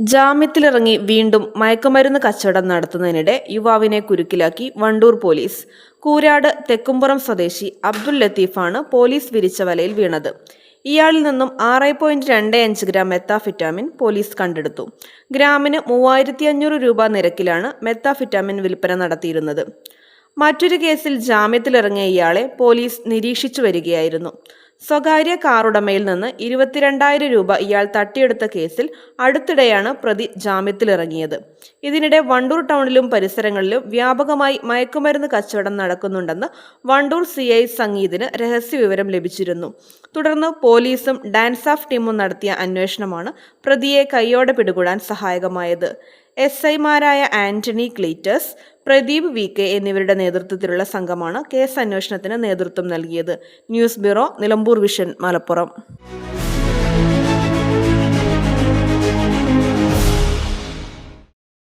ജാമ്യത്തിലിറങ്ങി വീണ്ടും മയക്കുമരുന്ന് കച്ചവടം നടത്തുന്നതിനിടെ യുവാവിനെ കുരുക്കിലാക്കി വണ്ടൂർ പോലീസ്. കൂരാട് തെക്കുംപുറം സ്വദേശി അബ്ദുൽ ലത്തീഫാണ് പോലീസ് വിരിച്ച വലയിൽ വീണത്. ഇയാളിൽ നിന്നും ആറ് പോയിന്റ് രണ്ട് അഞ്ച് ഗ്രാം മെത്താഫിറ്റാമിൻ പോലീസ് കണ്ടെടുത്തു. ഗ്രാമിന് മൂവായിരത്തി അഞ്ഞൂറ് രൂപ നിരക്കിലാണ് മെത്താഫിറ്റാമിൻ വിൽപ്പന നടത്തിയിരുന്നത്. മറ്റൊരു കേസിൽ ജാമ്യത്തിലിറങ്ങിയ ഇയാളെ പോലീസ് നിരീക്ഷിച്ചു വരികയായിരുന്നു. സ്വകാര്യ കാറുടമയിൽ നിന്ന് ഇരുപത്തിരണ്ടായിരം രൂപ ഇയാൾ തട്ടിയെടുത്ത കേസിൽ അടുത്തിടെയാണ് പ്രതി ജാമ്യത്തിലിറങ്ങിയത്. ഇതിനിടെ വണ്ടൂർ ടൗണിലും പരിസരങ്ങളിലും വ്യാപകമായി മയക്കുമരുന്ന് കച്ചവടം നടക്കുന്നുണ്ടെന്ന് വണ്ടൂർ സി ഐ സംഗീതിന് രഹസ്യവിവരം ലഭിച്ചിരുന്നു. തുടർന്ന് പോലീസും ഡാൻസ് ഓഫ് ടീമും നടത്തിയ അന്വേഷണമാണ് പ്രതിയെ കൈയോടെ പിടികൂടാൻ സഹായകമായത്. എസ് ഐമാരായ ആന്റണി ക്ലീറ്റസ് പ്രദീപ് വി കെ എന്നിവരുടെ നേതൃത്വത്തിലുള്ള സംഘമാണ് കേസ് അന്വേഷണത്തിന് നേതൃത്വം നൽകിയത്. News bureau Nilambur vision Malappuram.